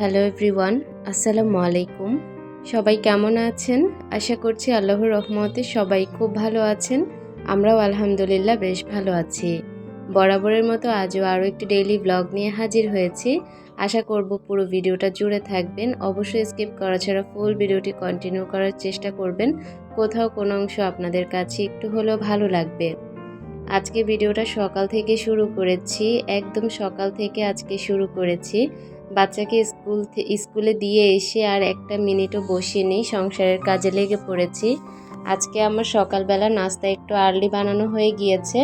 Hello everyone আসসালামু আলাইকুম সবাই কেমন আছেন? আশা করছি আল্লাহর রহমতে সবাই খুব ভালো আছেন। আমরাও আলহামদুলিল্লাহ বেশ ভালো আছি। বরাবরের মতো আজও আরও একটি ডেইলি ব্লগ নিয়ে হাজির হয়েছি। আশা করব পুরো ভিডিওটা জুড়ে থাকবেন। অবশ্যই স্কিপ করা ছাড়া ফুল ভিডিওটি কন্টিনিউ করার চেষ্টা করবেন। কোথাও কোনো অংশ আপনাদের কাছে একটু হলেও ভালো লাগবে। আজকে ভিডিওটা সকাল থেকে শুরু করেছি। একদম সকাল থেকে আজকে শুরু করেছি। বাচ্চাকে স্কুল স্কুলে দিয়ে এসে আর একটা মিনিটও বসিয়ে নেই, সংসারের কাজে লেগে পড়েছি। আজকে আমার সকালবেলা নাস্তা একটু আর্লি বানানো হয়ে গিয়েছে।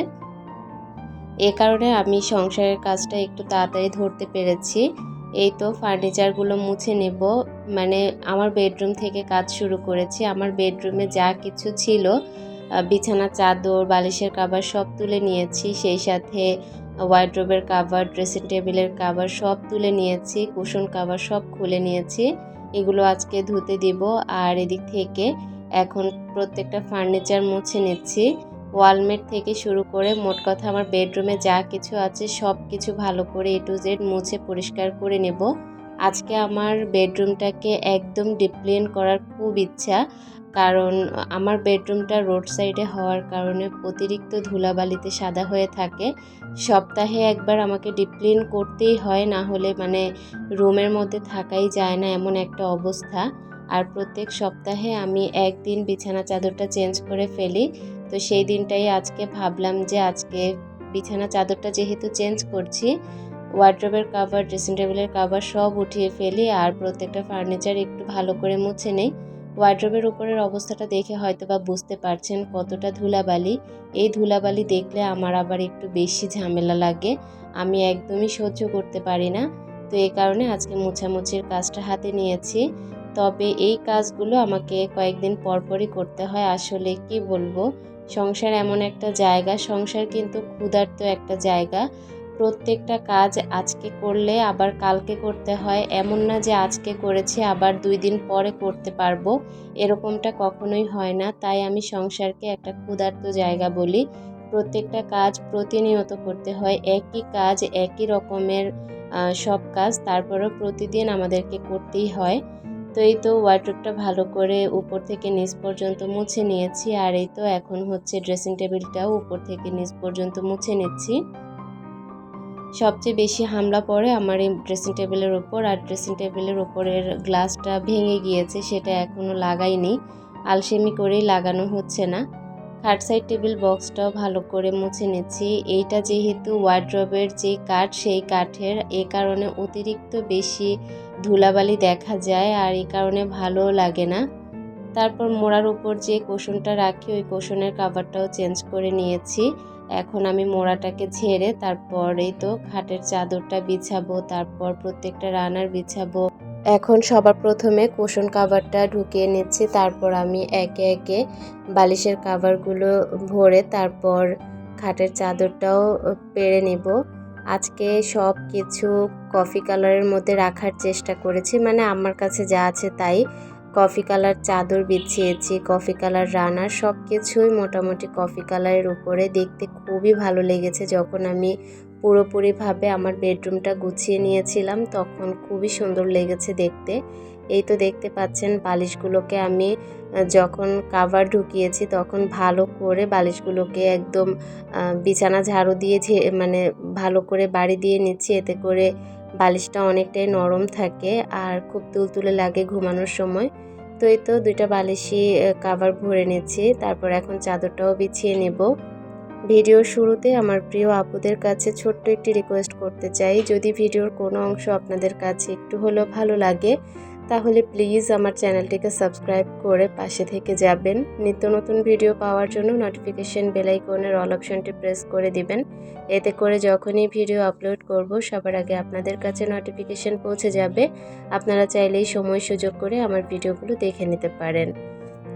এ কারণে আমি সংসারের কাজটা একটু তাড়াতাড়ি ধরতে পেরেছি। এই তো ফার্নিচারগুলো মুছে নেব। মানে আমার বেডরুম থেকে কাজ শুরু করেছি। আমার বেডরুমে যা কিছু ছিল বিছানা, চাদর, বালিশের কাবার সব তুলে নিয়েছি। সেই সাথে ওয়াইড্রোবের কাভার ড্রেসিং টেবিলের কাভার সব তুলে নিয়েছি কুশন কাভার সব খুলে নিয়েছি। এগুলো আজকে ধুতে দিব। আর এদিক থেকে এখন প্রত্যেকটা ফার্নিচার মুছে নিচ্ছি। ওয়ালমেট থেকে শুরু করে মোট কথা আমার বেডরুমে যা কিছু আছে সব কিছু ভালো করে এ টু জেড মুছে পরিষ্কার করে নেব। আজকে আমার বেডরুমটাকে একদম ডিপ্লিন করার খুব ইচ্ছা। কারণ আমার বেডরুমটা রোড সাইডে হওয়ার কারণে অতিরিক্ত ধুলাবালিতে সাদা হয়ে থাকে। সপ্তাহে একবার আমাকে ডিপ্লিন করতেই হয়, না হলে মানে রুমের মধ্যে থাকাই যায় না এমন একটা অবস্থা। আর প্রত্যেক সপ্তাহে আমি একদিন বিছানা চাদরটা চেঞ্জ করে ফেলি। তো সেই দিনটাই আজকে ভাবলাম যে আজকে বিছানা চাদরটা যেহেতু চেঞ্জ করছি, ওয়ার্ড্রোবের কাভার, ড্রেসিং টেবিলের কাভার সব উঠিয়ে ফেলি আর প্রত্যেকটা ফার্নিচার একটু ভালো করে মুছে নেই। ওয়ার্ড্রোবের উপরের অবস্থাটা দেখে হয়তো বা বুঝতে পারছেন কতটা ধুলাবালি। এই ধুলাবালি দেখলে আমার আবার একটু বেশি ঝামেলা লাগে। আমি একদমই সহ্য করতে পারি না। তো এই কারণে আজকে মোছামুছির কাজটা হাতে নিয়েছি। তবে এই কাজগুলো আমাকে কয়েকদিন পরপরই করতে হয়। আসলে কি বলব? সংসার এমন একটা জায়গা। সংসার কিন্তু ক্ষুধার্ত একটা জায়গা। প্রত্যেকটা কাজ আজকে করলে আবার কালকে করতে হয়, এমন না যে আজকে করেছি, আবার দুই দিন পরে করতে পারব। এরকমটা কখনোই হয় না। তাই আমি সংসারকে একটা ক্ষুধার্ত জায়গা বলি। প্রত্যেকটা কাজ প্রতিনিয়ত করতে হয়। একই কাজ, একই রকমের সব কাজ তারপরেও প্রতিদিন আমাদেরকে করতেই হয়। তো এই তো ওয়ার্ড্রোবটা ভালো করে উপর থেকে নিচ পর্যন্ত মুছে নিয়েছি। আর এই তো এখন হচ্ছে ড্রেসিং টেবিলটাও উপর থেকে নিচ পর্যন্ত মুছে নিচ্ছি। সবচেয়ে বেশি হামলা পড়ে আমার এই ড্রেসিং টেবিলের ওপর আর ড্রেসিং টেবিলের ওপরের গ্লাসটা ভেঙে গিয়েছে, সেটা এখনও লাগাইনি। আলসেমি করেই লাগানো হচ্ছে না। খাট সাইড টেবিল বক্সটাও ভালো করে মুছে নিচ্ছি। এইটা যেহেতু ওয়ার্ড্রবের যে কাঠ, সেই কাঠের এ কারণে অতিরিক্ত বেশি ধুলাবালি দেখা যায়, আর এই কারণে ভালোও লাগে না। তারপর মোড়ার উপর যে কোষণটা রাখি, ওই কোষণের কাভারটাও চেঞ্জ করে নিয়েছি। এখন আমি মোড়াটাকে ঝেড়ে তারপরেই তো খাটের চাদরটা বিছাবো, তারপর প্রত্যেকটা রানার বিছাবো। এখন সবার প্রথমে কোশন কাভারটা ঢুকিয়ে নিচ্ছি, তারপর আমি একে একে বালিশের কাভারগুলো ভরে তারপর খাটের চাদরটাও পেরে নিব। আজকে সব কিছু কফি কালারের মধ্যে রাখার চেষ্টা করেছি মানে আমার কাছে যা আছে তাই। কফি কালার চাদর বিছিয়েছি, কফি কালার রানার সব কিছুই মোটামুটি কফি কালারের উপরে। দেখতে খুবই ভালো লেগেছে। যখন আমি পুরোপুরিভাবে আমার বেডরুমটা গুছিয়ে নিয়েছিলাম, তখন খুবই সুন্দর লেগেছে দেখতে। এই তো দেখতে পাচ্ছেন, বালিশগুলোকে আমি যখন কাভার ঢুকিয়েছি, তখন ভালো করে বালিশগুলোকে একদম বিছানা ঝাড়ু দিয়ে মানে ভালো করে বাড়ি দিয়ে নিচ্ছি। এতে করে বালিশটা অনেকটাই নরম থাকে আর খুব তুলতুলে লাগে ঘুমানোর সময়। তো এই তো দুইটা বালিশই কাভার ভরে নিচ্ছি। তারপর এখন চাদরটাও বিছিয়ে নেব। ভিডিও শুরুতে আমার প্রিয় আপুদের কাছে ছোট্ট একটি রিকোয়েস্ট করতে চাই। যদি ভিডিওর কোনো অংশ আপনাদের কাছে একটু হলেও ভালো লাগে তাহলে প্লিজ আমার চ্যানেলটিকে সাবস্ক্রাইব করে পাশে থেকে যাবেন। নিত্য নতুন ভিডিও পাওয়ার জন্য নোটিফিকেশন বেলাইকনের অল অপশনটি প্রেস করে দিবেন। এতে করে যখনই ভিডিও আপলোড করব, সবার আগে আপনাদের কাছে নোটিফিকেশন পৌঁছে যাবে। আপনারা চাইলেই সময় সুযোগ করে আমার ভিডিওগুলো দেখে নিতে পারেন।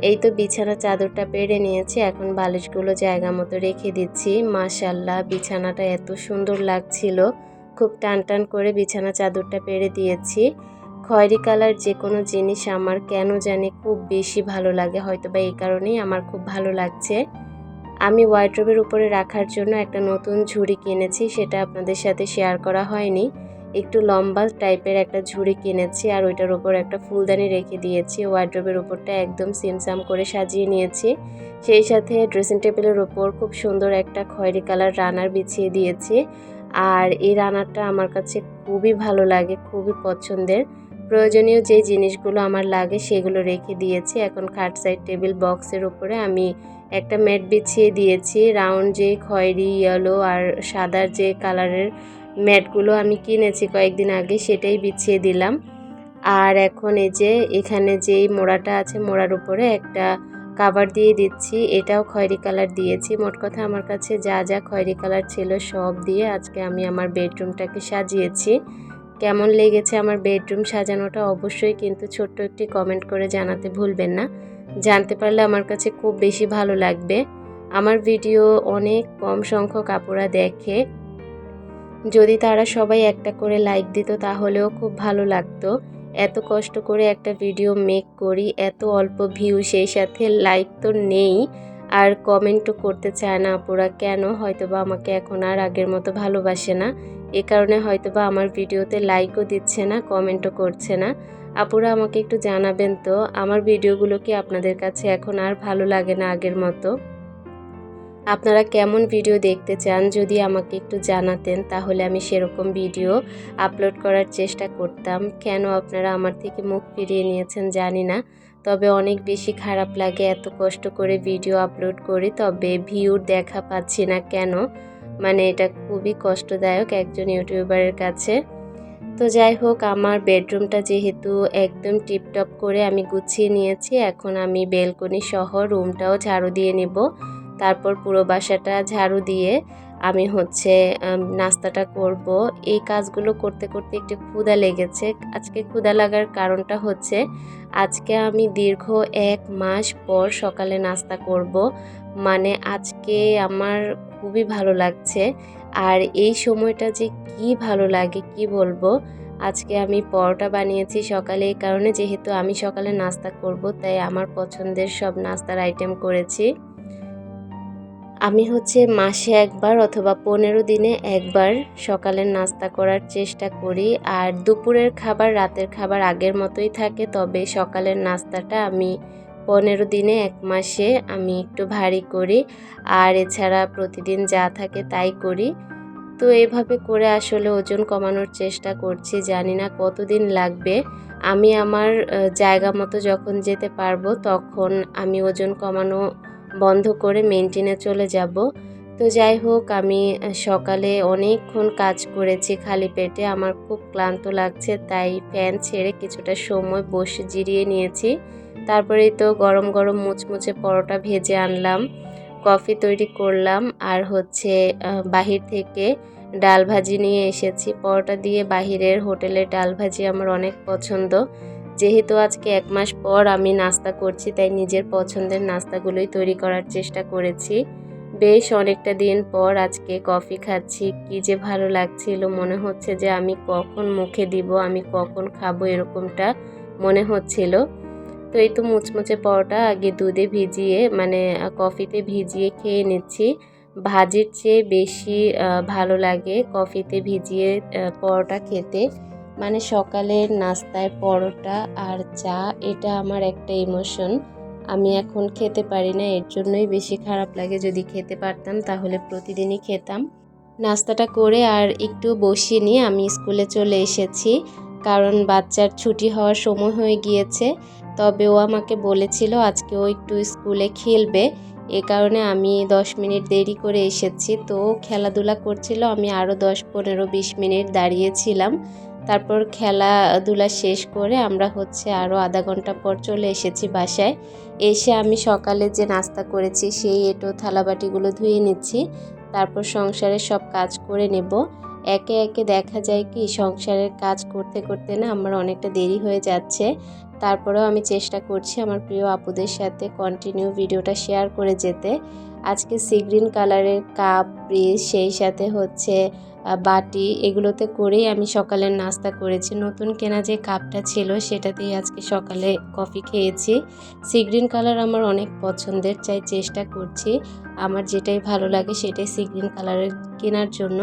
এই তো বিছানা চাদরটা পেরে নিয়েছি, এখন বালিশগুলো জায়গা মতো রেখে দিচ্ছি। মাশাল্লাহ বিছানাটা এত সুন্দর লাগছিল। খুব টান টান করে বিছানা চাদরটা পেরে দিয়েছি। খয়েরি কালার যে কোনো জিনিস আমার কেন জানি খুব বেশি ভালো লাগে। হয়তো বা এই কারণেই আমার খুব ভালো লাগছে। আমি ওয়াইড্রোবের উপরে রাখার জন্য একটা নতুন ঝুড়ি কিনেছি, সেটা আপনাদের সাথে শেয়ার করা হয়নি। একটু লম্বা টাইপের একটা ঝুড়ি কিনেছি আর ওইটার উপর একটা ফুলদানি রেখে দিয়েছি। ওয়ার্ড্রোবের উপরটা একদম সিমসাম করে সাজিয়ে নিয়েছি। সেই সাথে ড্রেসিং টেবিলের ওপর খুব সুন্দর একটা খয়েরি কালার রানার বিছিয়ে দিয়েছি। আর এই রানারটা আমার কাছে খুবই ভালো লাগে, খুবই পছন্দের। প্রয়োজনীয় যে জিনিসগুলো আমার লাগে সেগুলো রেখে দিয়েছি। এখন খাট সাইড টেবিল বক্সের উপরে আমি একটা ম্যাট বিছিয়ে দিয়েছি। রাউন্ড যে খয়েরি ইয়েলো আর সাদার যে কালারের ম্যাটগুলো আমি কিনেছি কয়েকদিন আগে সেটাই বিছিয়ে দিলাম। আর এখন এই যে এখানে যেই মোড়াটা আছে মোড়ার উপরে একটা কাভার দিয়ে দিচ্ছি। এটাও খয়েরি কালার দিয়েছি। মোট কথা আমার কাছে যা যা খয়েরি কালার ছিল সব দিয়ে আজকে আমি আমার বেডরুমটাকে সাজিয়েছি। কেমন লেগেছে আমার বেডরুম সাজানোটা অবশ্যই কিন্তু ছোট্ট একটি কমেন্ট করে জানাতে ভুলবেন না। জানতে পারলে আমার কাছে খুব বেশি ভালো লাগবে। আমার ভিডিও অনেক কম সংখ্যক আপুরা দেখে। যদি তারা সবাই একটা করে লাইক দিত তাহলেও খুব ভালো লাগতো। এত কষ্ট করে একটা ভিডিও মেক করি, এত অল্প ভিউ, সেই সাথে লাইক তো নেই। আর কমেন্টও করতে চায় না আপুরা, কেন? হয়তোবা আমাকে এখন আর আগের মতো ভালোবাসে না। এ কারণে হয়তো বা আমার ভিডিওতে লাইকও দিচ্ছে না কমেন্টও করছে না। আপুরা আমাকে একটু জানাবেন তো, আমার ভিডিওগুলো কি আপনাদের কাছে এখন আর ভালো লাগে না আগের মতো? আপনারা কেমন ভিডিও দেখতে চান যদি আমাকে একটু জানাতেন, তাহলে আমি সেরকম ভিডিও আপলোড করার চেষ্টা করতাম। কেন আপনারা আমার থেকে মুখ ফিরিয়ে নিয়েছেন জানি না। তবে অনেক বেশি খারাপ লাগে এত কষ্ট করে ভিডিও আপলোড করি, তবে ভিউর দেখা পাচ্ছি না কেন? মানে এটা খুবই কষ্টদায়ক একজন ইউটিউবারের কাছে। তো যাই হোক, আমার বেডরুমটা যেহেতু একদম টিপটপ করে আমি গুছিয়ে নিয়েছি, এখন আমি বেলকনি সহ রুমটাও ঝাড়ু দিয়ে নেব। তারপর পুরো বাসাটা ঝাড়ু দিয়ে আমি হচ্ছে নাস্তাটা করব। এই কাজগুলো করতে করতে একটু ক্ষুদা লেগেছে। আজকে ক্ষুদা লাগার কারণটা হচ্ছে, আজকে আমি দীর্ঘ এক মাস পর সকালে নাস্তা করব। মানে আজকে আমার খুবই ভালো লাগছে। আর এই সময়টা যে কি ভালো লাগে, কি বলব? আজকে আমি পরোটা বানিয়েছি সকালে, এই কারণে যেহেতু আমি সকালে নাস্তা করব, তাই আমার পছন্দের সব নাস্তার আইটেম করেছি। আমি হচ্ছে মাসে একবার অথবা পনেরো দিনে একবার সকালের নাস্তা করার চেষ্টা করি। আর দুপুরের খাবার রাতের খাবার আগের মতোই থাকে, তবে সকালের নাস্তাটা আমি পনেরো দিনে এক মাসে আমি একটু ভারী করি, আর এছাড়া প্রতিদিন যা থাকে তাই করি। তো এভাবে করে আসলে ওজন কমানোর চেষ্টা করছি, জানি না কতদিন লাগবে। আমি আমার জায়গা মতো যখন যেতে পারব তখন আমি ওজন কমানো বন্ধ করে মেনটেনে চলে যাব। তো যাই হোক, আমি সকালে অনেকক্ষণ কাজ করেছি খালি পেটে, আমার খুব ক্লান্ত লাগছে, তাই ফ্যান ছেড়ে কিছুটা সময় বসে জিরিয়ে নিয়েছি। তারপরে তো গরম গরম মুচমুচে পরোটা ভেজে আনলাম, কফি তৈরি করলাম, আর হচ্ছে বাহির থেকে ডাল ভাজি নিয়ে এসেছি। পরোটা দিয়ে বাহিরের হোটেলের ডাল ভাজি আমার অনেক পছন্দ। যেহেতু আজকে এক মাস পর আমি নাস্তা করছি, তাই নিজের পছন্দের নাস্তাগুলোই তৈরি করার চেষ্টা করেছি। বেশ অনেকটা দিন পর আজকে কফি খাচ্ছি, কি যে ভালো লাগছিল। মনে হচ্ছে যে আমি কখন মুখে দিব, আমি কখন খাব এরকমটা মনে হচ্ছিল। তো এই তো মুচমুচে পরোটা, আগে দুধে ভিজিয়ে মানে কফিতে ভিজিয়ে খেয়ে নিচ্ছি। ভাজির চেয়ে বেশি ভালো লাগে কফিতে ভিজিয়ে পরোটা খেতে। মানে সকালের নাস্তায় পরোটা আর চা, এটা আমার একটা ইমোশন। আমি এখন খেতে পারি না, এর জন্যই বেশি খারাপ লাগে। যদি খেতে পারতাম, তাহলে প্রতিদিনই খেতাম। নাস্তাটা করে আর একটু বসিয়ে নিয়ে আমি স্কুলে চলে এসেছি। কারণ বাচ্চার ছুটি হওয়ার সময় হয়ে গিয়েছে। তবে ও আমাকে বলেছিল আজকে ও একটু স্কুলে খেলবে। এ কারণে আমি দশ মিনিট দেরি করে এসেছি। তো খেলাধুলা করছিল, আমি আরও দশ, পনেরো, বিশ মিনিট দাঁড়িয়েছিলাম। তারপর খেলাধুলা শেষ করে আমরা হচ্ছে আরও আধা ঘণ্টা পর চলে এসেছি বাসায়। এসে আমি সকালে যে নাস্তা করেছি, সেই এটো থালাবাটিগুলো ধুয়ে নিচ্ছি। তারপর সংসারের সব কাজ করে নেব। একে একে দেখা যায় কি, সংসারের কাজ করতে করতে না আমার অনেকটা দেরি হয়ে যাচ্ছে। তারপরেও আমি চেষ্টা করছি আমার প্রিয় আপুদের সাথে কন্টিনিউ ভিডিওটা শেয়ার করে যেতে। আজকে সি গ্রিন কালারের কাপ ব্রিজ সেই সাথে হচ্ছে বাটি, এগুলোতে করেই আমি সকালের নাস্তা করেছি। নতুন কেনা যে কাপটা ছিল, সেটাতেই আজকে সকালে কফি খেয়েছি। সি গ্রিন কালার আমার অনেক পছন্দের চাই চেষ্টা করছি। আমার যেটাই ভালো লাগে, সেটাই সি গ্রিন কালারের কেনার জন্য।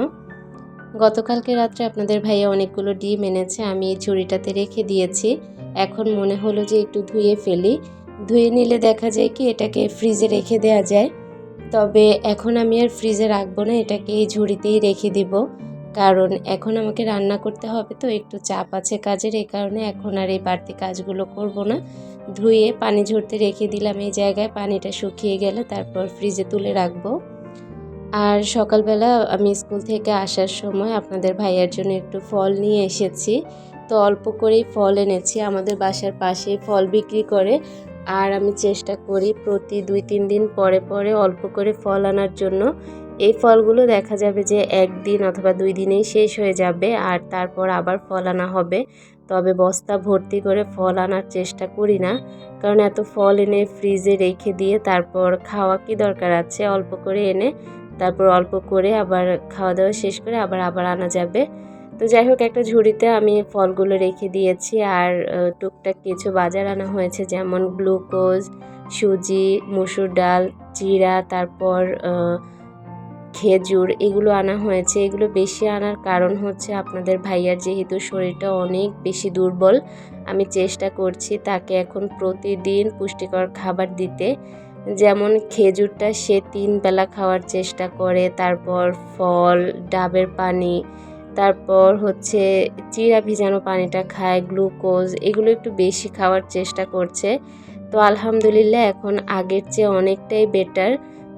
গতকালকে রাত্রে আপনাদের ভাইয়া অনেকগুলো ডিম এনেছে, আমি এই ঝুড়িটাতে রেখে দিয়েছি। এখন মনে হলো যে একটু ধুয়ে ফেলি। ধুয়ে নিলে দেখা যায় কি এটাকে ফ্রিজে রেখে দেওয়া যায়। তবে এখন আমি আর ফ্রিজে রাখব না, এটাকে এই ঝুড়িতেই রেখে দিব। কারণ এখন আমাকে রান্না করতে হবে তো, একটু চাপ আছে কাজের এই কারণে এখন আর এই বাড়তি কাজগুলো করব না। ধুয়ে পানি ঝরতে রেখে দিলাম এই জায়গায়, পানিটা শুকিয়ে গেলে তারপর ফ্রিজে তুলে রাখব। আর সকালবেলা আমি স্কুল থেকে আসার সময় আপনাদের ভাইয়ার জন্য একটু ফল নিয়ে এসেছি। তো অল্প করেই ফল এনেছি। আমাদের বাসার পাশে ফল বিক্রি করে আর আমি চেষ্টা করি প্রতি দুই, তিন দিন পরে পরে অল্প করে ফল আনার জন্য। এই ফলগুলো দেখা যাবে যে একদিন অথবা দুই দিনেই শেষ হয়ে যাবে আর তারপর আবার ফল আনা হবে। তবে বস্তা ভর্তি করে ফল আনার চেষ্টা করি না। কারণ এত ফল এনে ফ্রিজে রেখে দিয়ে তারপর খাওয়া কি দরকার আছে? অল্প করে এনে তারপর অল্প করে আবার খাওয়া দাওয়া শেষ করে আবার আবার আনা যাবে। তো যাই হোক, একটা ঝুড়িতে আমি ফলগুলো রেখে দিয়েছি আর টুকটাক কিছু বাজার আনা হয়েছে, যেমন গ্লুকোজ, সুজি, মুসুর ডাল, জিরা, তারপর খেজুর এগুলো আনা হয়েছে। এগুলো বেশি আনার কারণ হচ্ছে আপনাদের ভাইয়ার যেহেতু শরীরটা অনেক বেশি দুর্বল, আমি চেষ্টা করছি তাকে এখন প্রতিদিন পুষ্টিকর খাবার দিতে। যেমন খেজুরটা সে তিন বেলা খাওয়ার চেষ্টা করে, তারপর ফল, ডাবের পানি তারপর হচ্ছে চিরা ভিজানো পানিটা খায়, গ্লুকোজ, এগুলো একটু বেশি খাওয়ার চেষ্টা করছে। তো আলহামদুলিল্লাহ এখন আগের চেয়ে অনেকটাই বেটার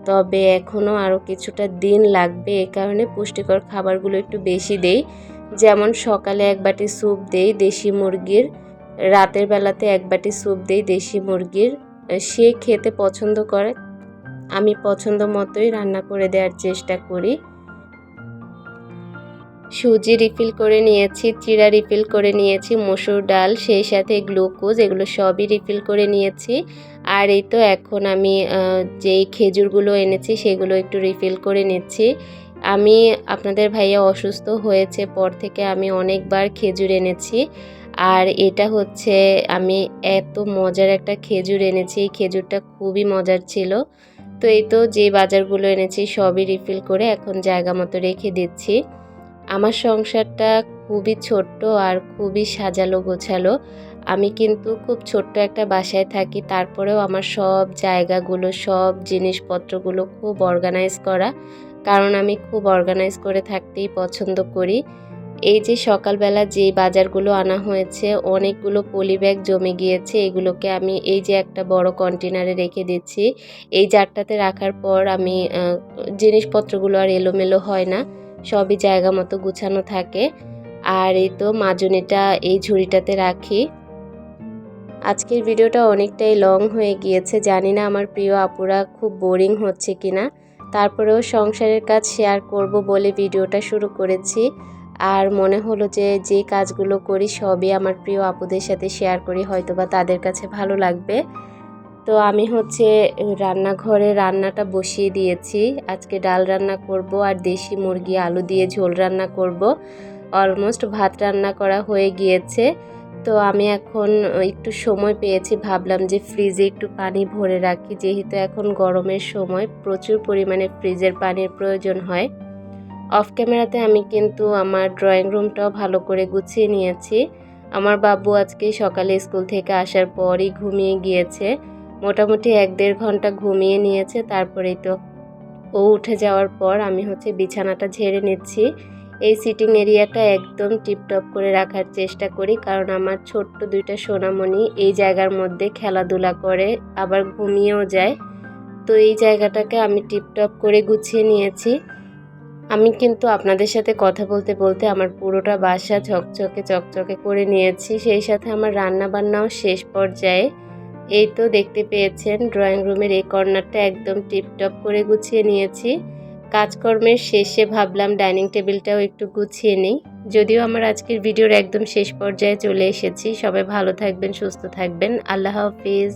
তবে এখনও আরও কিছুটা দিন লাগবে, এ কারণে পুষ্টিকর খাবারগুলো একটু বেশি দেই। যেমন সকালে এক বাটি স্যুপ দেই দেশি মুরগির, রাতের বেলাতে এক বাটি স্যুপ দেই দেশি মুরগির সে খেতে পছন্দ করে। আমি পছন্দ মতোই রান্না করে দেওয়ার চেষ্টা করি। সুজি রিফিল করে নিয়েছি, চিরা রিফিল করে নিয়েছি, মসুর ডাল, সেই সাথে গ্লুকোজ এগুলো সবই রিফিল করে নিয়েছি। আর এই তো এখন আমি যেই খেজুরগুলো এনেছি সেগুলো একটু রিফিল করে নিচ্ছি। আমি, আপনাদের ভাইয়া অসুস্থ হয়েছে, পর থেকে আমি অনেকবার খেজুর এনেছি। আর এটা হচ্ছে, আমি এত মজার একটা খেজুর এনেছি, এই খেজুরটা খুবই মজার ছিল। তো এই তো যে বাজারগুলো এনেছি সবই রিফিল করে এখন জায়গা মতো রেখে দিচ্ছি। আমার সংসারটা খুবই ছোট্ট আর খুবই সাজালো গোছালো। আমি কিন্তু খুব ছোট্ট একটা বাসায় থাকি, তারপরেও আমার সব জায়গাগুলো, সব জিনিসপত্রগুলো খুব অর্গানাইজ করা। কারণ আমি খুব অর্গানাইজ করে থাকতেই পছন্দ করি। এই যে সকালবেলা যে বাজারগুলো আনা হয়েছে, অনেকগুলো পলি ব্যাগ জমে গিয়েছে, এগুলোকে আমি এই যে একটা বড় কন্টেনারে রেখে দিচ্ছি। এই জারটাতে রাখার পর আমি জিনিসপত্রগুলো আর এলোমেলো হয় না। সবই জায়গা মতো গুছানো থাকে। আর এই তো মাজনিটা, এই ঝুড়িটাতে রাখি। আজকের ভিডিওটা অনেকটাই লং হয়ে গিয়েছে। জানি না আমার প্রিয় আপুরা খুব বোরিং হচ্ছে কিনা। তারপরেও সংসারের কাজ শেয়ার করব বলে ভিডিওটা শুরু করেছি। আর মনে হলো যে যে কাজগুলো করি সবই আমার প্রিয় আপুদের সাথে শেয়ার করি হয়তো বা তাদের কাছে ভালো লাগবে। তো আমি হচ্ছে রান্নাঘরে রান্নাটা বসিয়ে দিয়েছি। আজকে ডাল রান্না করব আর দেশি মুরগি, আলু দিয়ে ঝোল রান্না করব। অলমোস্ট ভাত রান্না করা হয়ে গিয়েছে। তো আমি এখন একটু সময় পেয়েছি, ভাবলাম যে ফ্রিজে একটু পানি ভরে রাখি। যেহেতু এখন গরমের সময় প্রচুর পরিমাণে ফ্রিজের পানির প্রয়োজন হয়। অফ ক্যামেরাতে আমি কিন্তু আমার ড্রয়িং রুমটাও ভালো করে গুছিয়ে নিয়েছি। আমার বাবু আজকে সকালে স্কুল থেকে আসার পরই ঘুমিয়ে গিয়েছে। মোটামুটি এক দেড় ঘণ্টা ঘুমিয়ে নিয়েছে, তারপরেই তো ও উঠে যাওয়ার পর আমি হচ্ছে বিছানাটা ঝেড়ে নিচ্ছি। এই সিটিং এরিয়াটা একদম টিপটপ করে রাখার চেষ্টা করি, কারণ আমার ছোট্ট দুইটা সোনামণি এই জায়গার মধ্যে খেলাধুলা করে, আবার ঘুমিয়েও যায়। তো এই জায়গাটাকে আমি টিপটপ করে গুছিয়ে নিয়েছি। আমি কিন্তু আপনাদের সাথে কথা বলতে বলতে আমার পুরোটা বাসা ঝকঝকে চকচকে করে নিয়েছি, সেই সাথে আমার রান্না বান্নাও শেষ পর্যায়ে। এই তো দেখতে পেয়েছেন ড্রয়িং রুমের এই কর্নারটা একদম টিপটপ করে গুছিয়ে নিয়েছি। কাজকর্মের শেষে ভাবলাম ডাইনিং টেবিলটাও একটু গুছিয়ে নিই। যদিও আমার আজকের ভিডিওর একদম শেষ পর্যায়ে চলে এসেছি। সবাই ভালো থাকবেন, সুস্থ থাকবেন। আল্লাহ হাফিজ।